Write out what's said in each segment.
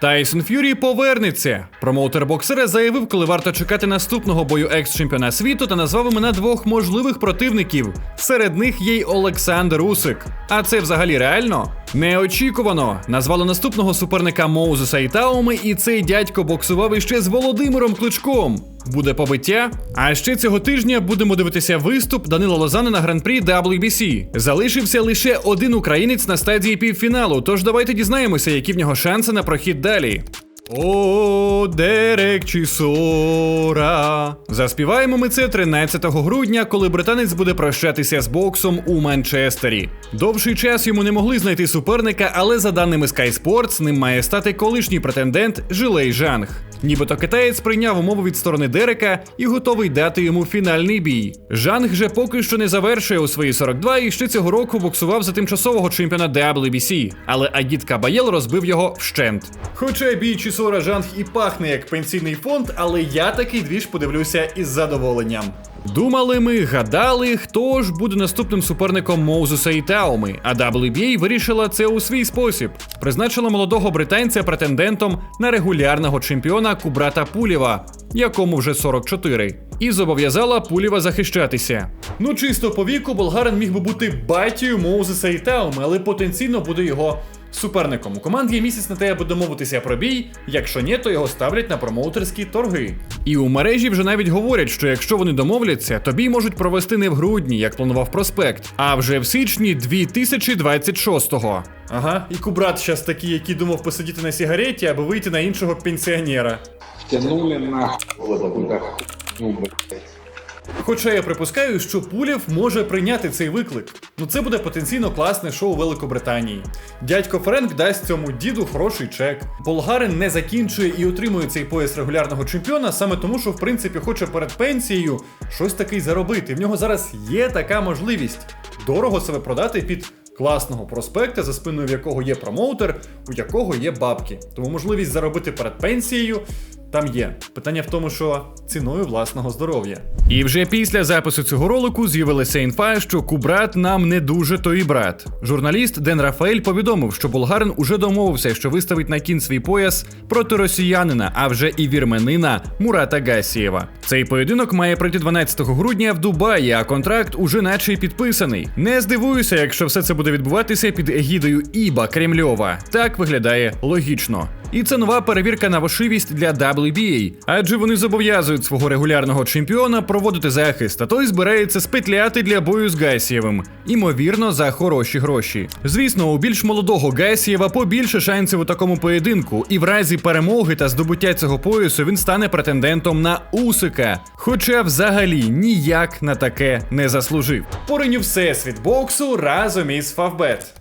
Тайсон Ф'юрі повернеться. Промоутер боксера заявив, коли варто чекати наступного бою екс-чемпіона світу та назвав імена двох можливих противників. Серед них є й Олександр Усик. А це взагалі реально? Неочікувано назвали наступного суперника Моузеса і Тауми, і цей дядько боксував іще з Володимиром Кличком. Буде побиття. А ще цього тижня будемо дивитися виступ Данила Лозана на гран-прі WBC. Залишився лише один українець на стадії півфіналу. Тож давайте дізнаємося, які в нього шанси на прохід далі. О, Дерек Чісора. Заспіваємо ми це 13 грудня, коли британець буде прощатися з боксом у Манчестері. Довший час йому не могли знайти суперника, але за даними Sky Sports, ним має стати колишній претендент Жилей Жанг. Нібито китаєць прийняв умову від сторони Дерека і готовий дати йому фінальний бій. Жанг же поки що не завершує у свої 42 і ще цього року боксував за тимчасового чемпіона WBC, але Агіт Кабаєл розбив його вщент. Хоча бій Чісора Жанг і пахне як пенсійний фонд, але я такий двіж подивлюся із задоволенням. Думали ми, гадали, хто ж буде наступним суперником Моузеса і Тауми, а WBA вирішила це у свій спосіб. Призначила молодого британця претендентом на регулярного чемпіона Кубрата Пулєва, якому вже 44, і зобов'язала Пулєва захищатися. Ну чисто по віку болгарин міг би бути батькою Моузеса і Тауми, але потенційно буде його суперником. У команді є місяць на те, аби домовитися про бій. Якщо ні, то його ставлять на промоутерські торги. І у мережі вже навіть говорять, що якщо вони домовляться, то бій можуть провести не в грудні, як планував проспект, а вже в січні 2026-го. Ага, і Кубрат щас такий, який думав посидіти на сігареті, аби вийти на іншого пенсіонера. Хуйню, блядь. Хоча я припускаю, що Пулєв може прийняти цей виклик. Ну це буде потенційно класне шоу Великобританії. Дядько Френк дасть цьому діду хороший чек. Болгарин не закінчує і отримує цей пояс регулярного чемпіона саме тому, що в принципі хоче перед пенсією щось таки заробити. В нього зараз є така можливість дорого себе продати під. Класного проспекта, за спиною в якого є промоутер, у якого є бабки. Тому можливість заробити перед пенсією там є. Питання в тому, що ціною власного здоров'я. І вже після запису цього ролику з'явилася інфа, що Кубрат нам не дуже той брат. Журналіст Ден Рафаель повідомив, що болгарин уже домовився, що виставить на кін свій пояс проти росіянина, а вже і вірменина Мурата Гасієва. Цей поєдинок має пройти 12 грудня в Дубаї, а контракт уже наче й підписаний. Не здивуюся, якщо все це буде відбуватися під егідою Іба Кремльова. Так виглядає логічно. І це нова перевірка на вошивість для WBA, адже вони зобов'язують свого регулярного чемпіона проводити захист, а той збирається спетляти для бою з Гасієвим, імовірно, за хороші гроші. Звісно, у більш молодого Гасієва побільше шансів у такому поєдинку, і в разі перемоги та здобуття цього поясу він стане претендентом на Усика. Хоча взагалі ніяк на таке не заслужив. Пориню всесвіт боксу разом із Фавбет.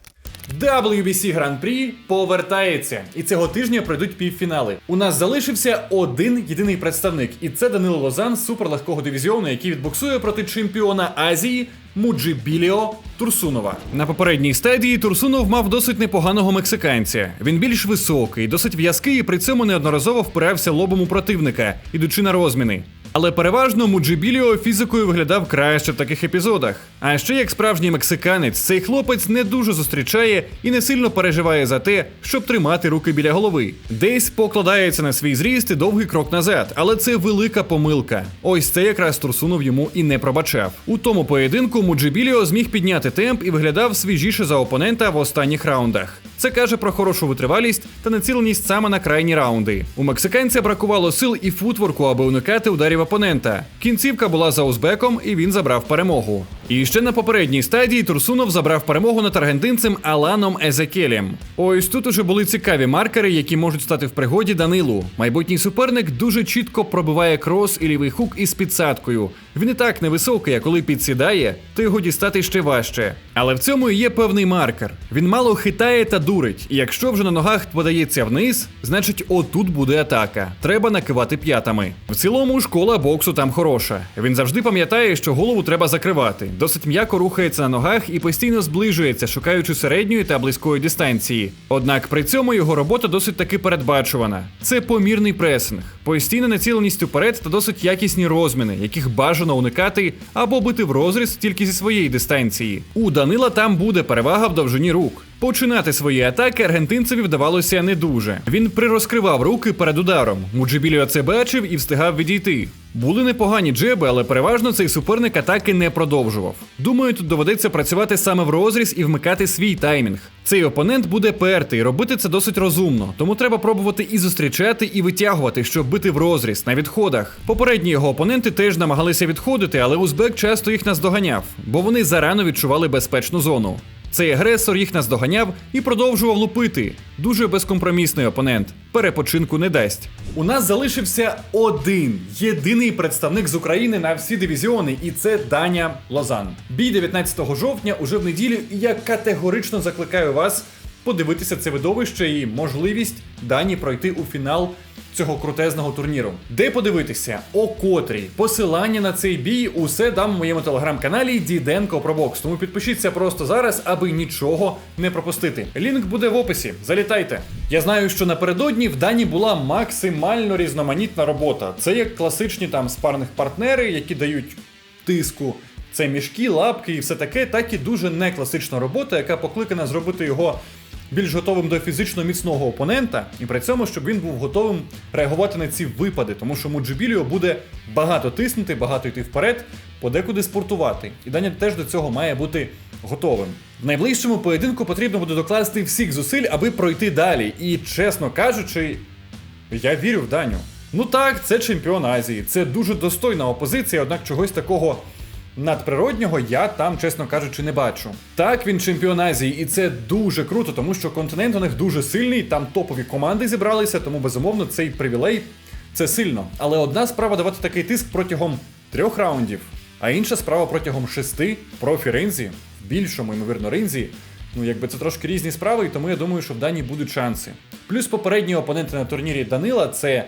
WBC Гран-прі повертається, і цього тижня пройдуть півфінали. У нас залишився один єдиний представник, і це Данило Лозан з суперлегкого дивізіону, який відбоксує проти чемпіона Азії Муджибіліо Турсунова. На попередній стадії Турсунов мав досить непоганого мексиканця. Він більш високий, досить в'язкий і при цьому неодноразово впирався лобом у противника, ідучи на розміни. Але переважно Муджибіліо фізикою виглядав краще в таких епізодах. А ще як справжній мексиканець, цей хлопець не дуже зустрічає і не сильно переживає за те, щоб тримати руки біля голови. Десь покладається на свій зріст і довгий крок назад, але це велика помилка. Ось це якраз Турсунов йому і не пробачав. У тому поєдинку Муджибіліо зміг підняти темп і виглядав свіжіше за опонента в останніх раундах. Це каже про хорошу витривалість та націленість саме на крайні раунди. У мексиканця бракувало сил і футворку, аби уникати ударів опонента. Кінцівка була за узбеком, і він забрав перемогу. І ще на попередній стадії Турсунов забрав перемогу над аргентинцем Аланом Езекелем. Ось тут уже були цікаві маркери, які можуть стати в пригоді Данилу. Майбутній суперник дуже чітко пробиває крос і лівий хук із підсадкою. Він і так невисокий, а коли підсідає, то його дістати ще важче. Але в цьому є певний маркер. Він мало хитає та дурить, і якщо вже на ногах подається вниз, значить отут буде атака. Треба накивати п'ятами. В цілому школа боксу там хороша. Він завжди пам'ятає, що голову треба закривати. Досить м'яко рухається на ногах і постійно зближується, шукаючи середньої та близької дистанції. Однак при цьому його робота досить таки передбачувана. Це помірний пресинг, постійна націленість уперед та досить якісні розміни, яких бажано уникати або бити в розріз тільки зі своєї дистанції. У Данила там буде перевага в довжині рук. Починати свої атаки аргентинцеві вдавалося не дуже. Він прирозкривав руки перед ударом. Муджибіліо це бачив і встигав відійти. Були непогані джеби, але переважно цей суперник атаки не продовжував. Думаю, тут доведеться працювати саме в розріз і вмикати свій таймінг. Цей опонент буде пертий, робити це досить розумно, тому треба пробувати і зустрічати, і витягувати, щоб бити в розріз на відходах. Попередні його опоненти теж намагалися відходити, але узбек часто їх наздоганяв, бо вони зарано відчували безпечну зону. Цей агресор їх наздоганяв і продовжував лупити. Дуже безкомпромісний опонент. Перепочинку не дасть. У нас залишився один єдиний представник з України на всі дивізіони, і це Даня Лозан. Бій 19 жовтня уже в неділю, і я категорично закликаю вас подивитися це видовище і можливість Дані пройти у фінал цього крутезного турніру. Де подивитися, о котрій, посилання на цей бій, усе дам у моєму телеграм-каналі Діденко Пробокс. Тому підпишіться просто зараз, аби нічого не пропустити. Лінк буде в описі. Залітайте. Я знаю, що напередодні в Дані була максимально різноманітна робота. Це як класичні там спарних партнери, які дають тиску. Це мішки, лапки і все таке, так і дуже некласична робота, яка покликана зробити його більш готовим до фізично міцного опонента, і при цьому, щоб він був готовим реагувати на ці випади, тому що Муджибіліо буде багато тиснути, багато йти вперед, подекуди спортувати. І Даня теж до цього має бути готовим. В найближчому поєдинку потрібно буде докласти всіх зусиль, аби пройти далі. І чесно кажучи, я вірю в Даню. Ну так, це чемпіон Азії, це дуже достойна опозиція, однак чогось такого надприроднього я там, чесно кажучи, не бачу. Так, він чемпіон Азії, і це дуже круто, тому що континент у них дуже сильний, там топові команди зібралися, тому безумовно цей привілей це сильно. Але одна справа давати такий тиск протягом трьох раундів, а інша справа протягом шести профі-ринзі, в більшому, ймовірно, ринзі. Ну, якби це трошки різні справи, і тому я думаю, що в Данії будуть шанси. Плюс попередні опоненти на турнірі Данила це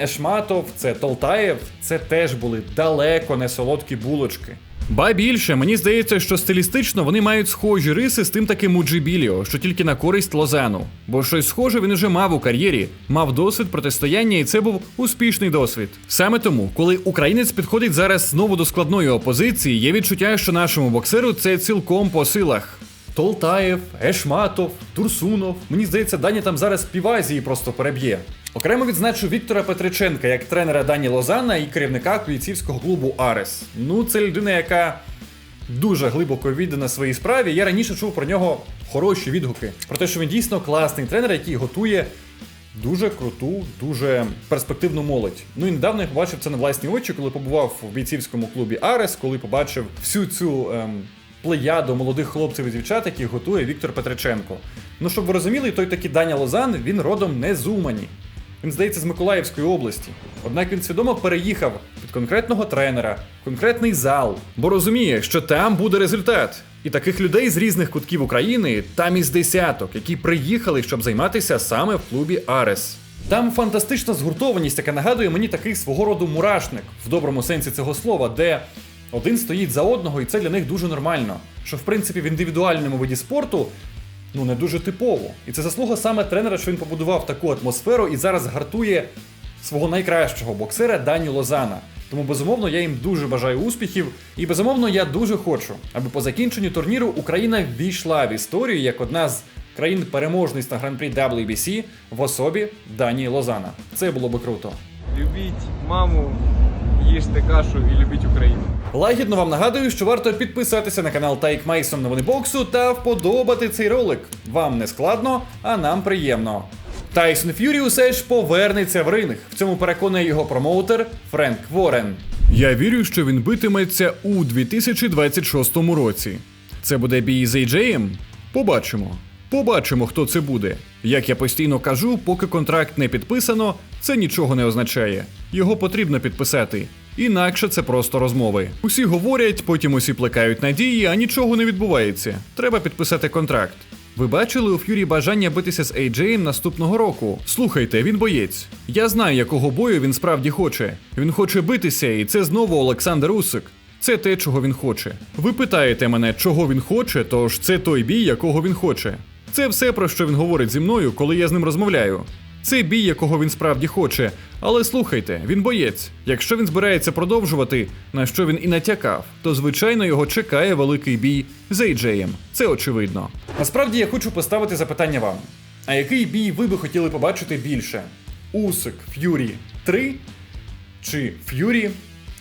Ешматов, це Толтаєв, це теж були далеко не солодкі булочки. Ба більше, мені здається, що стилістично вони мають схожі риси з тим таким Муджибіліо, що тільки на користь Лозану. Бо щось схоже він уже мав у кар'єрі, мав досвід протистояння, і це був успішний досвід. Саме тому, коли українець підходить зараз знову до складної опозиції, є відчуття, що нашому боксеру це цілком по силах. Толтаєв, Ешматов, Турсунов. Мені здається, Дані там зараз півазії просто переб'є. Окремо відзначу Віктора Петриченка як тренера Дані Лозана і керівника бійцівського клубу Арес. Ну, це людина, яка дуже глибоко віддана своїй справі. Я раніше чув про нього хороші відгуки. Про те, що він дійсно класний тренер, який готує дуже круту, дуже перспективну молодь. Ну і недавно я побачив це на власні очі, коли побував в бійцівському клубі Арес, коли побачив всю цю ем, плеяду молодих хлопців і дівчат, яких готує Віктор Петриченко. Ну, щоб ви розуміли, той такий Даня Лозан, він родом не з Умані. Він здається з Миколаївської області. Однак він свідомо переїхав під конкретного тренера, конкретний зал, бо розуміє, що там буде результат. І таких людей з різних кутків України там із десяток, які приїхали, щоб займатися саме в клубі Арес. Там фантастична згуртованість, яка нагадує мені такий свого роду мурашник в доброму сенсі цього слова, де один стоїть за одного, і це для них дуже нормально. Що в принципі в індивідуальному виді спорту ну не дуже типово. І це заслуга саме тренера, що він побудував таку атмосферу і зараз гартує свого найкращого боксера Дані Лозана. Тому безумовно я їм дуже бажаю успіхів, і безумовно я дуже хочу, аби по закінченню турніру Україна ввійшла в історію як одна з країн переможниць на гран-прі WBC в особі Дані Лозана. Це було би круто. Любіть маму, їжте кашу і любіть Україну. Лагідно вам нагадую, що варто підписатися на канал Тайк Майсон Новини боксу та вподобати цей ролик. Вам не складно, а нам приємно. Тайсон Ф'юрі усе ж повернеться в ринг. В цьому переконує його промоутер Френк Ворен. Я вірю, що він битиметься у 2026 році. Це буде бій з AJ? Побачимо. Побачимо, хто це буде. Як я постійно кажу, поки контракт не підписано, це нічого не означає. Його потрібно підписати. Інакше це просто розмови. Усі говорять, потім усі плекають надії, а нічого не відбувається. Треба підписати контракт. Ви бачили у Ф'юрі бажання битися з AJ наступного року. Слухайте, він боєць. Я знаю, якого бою він справді хоче. Він хоче битися, і це знову Олександр Усик. Це те, чого він хоче. Ви питаєте мене, чого він хоче, тож це той бій, якого він хоче. Це все, про що він говорить зі мною, коли я з ним розмовляю. Це бій, якого він справді хоче. Але слухайте, він боєць. Якщо він збирається продовжувати, на що він і натякав, то звичайно його чекає великий бій з Ейджеєм. Це очевидно. Насправді я хочу поставити запитання вам: а який бій ви би хотіли побачити більше? Усик Ф'юрі 3 чи Ф'юрі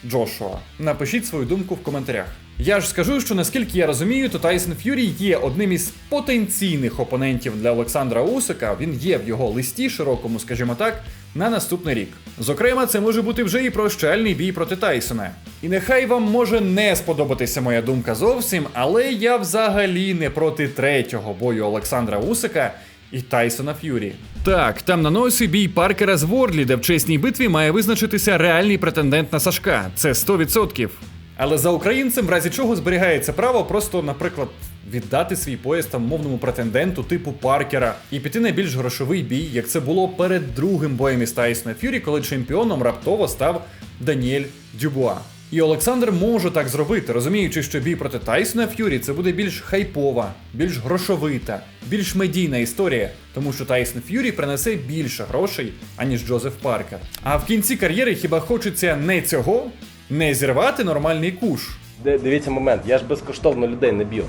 Джошуа? Напишіть свою думку в коментарях. Я ж скажу, що наскільки я розумію, то Тайсон Ф'юрі є одним із потенційних опонентів для Олександра Усика. Він є в його листі широкому, скажімо так, на наступний рік. Зокрема, це може бути вже і прощальний бій проти Тайсона. І нехай вам може не сподобатися моя думка зовсім, але я взагалі не проти третього бою Олександра Усика і Тайсона Ф'юрі. Так, там на носі бій Паркера з Вордлі, де в чесній битві має визначитися реальний претендент на Сашка. Це 100%. Але за українцем, в разі чого зберігається право просто, наприклад, віддати свій пояс там мовному претенденту типу Паркера і піти на більш грошовий бій, як це було перед другим боєм із Тайсона Ф'юрі, коли чемпіоном раптово став Даніель Дюбуа. І Олександр може так зробити, розуміючи, що бій проти Тайсона Ф'юрі це буде більш хайпова, більш грошовита, більш медійна історія, тому що Тайсон Ф'юрі принесе більше грошей, аніж Джозеф Паркер. А в кінці кар'єри хіба хочеться не цього, не зірвати нормальний куш. Ди- Дивіться момент, я ж безкоштовно людей не б'ю.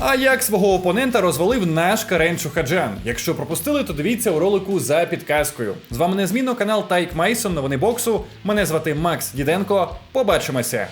А як свого опонента розвалив наш Карен Чухаджан? Якщо пропустили, то дивіться у ролику за підказкою. З вами незмінно канал Тайк Майсон, новини боксу. Мене звати Макс Діденко. Побачимося.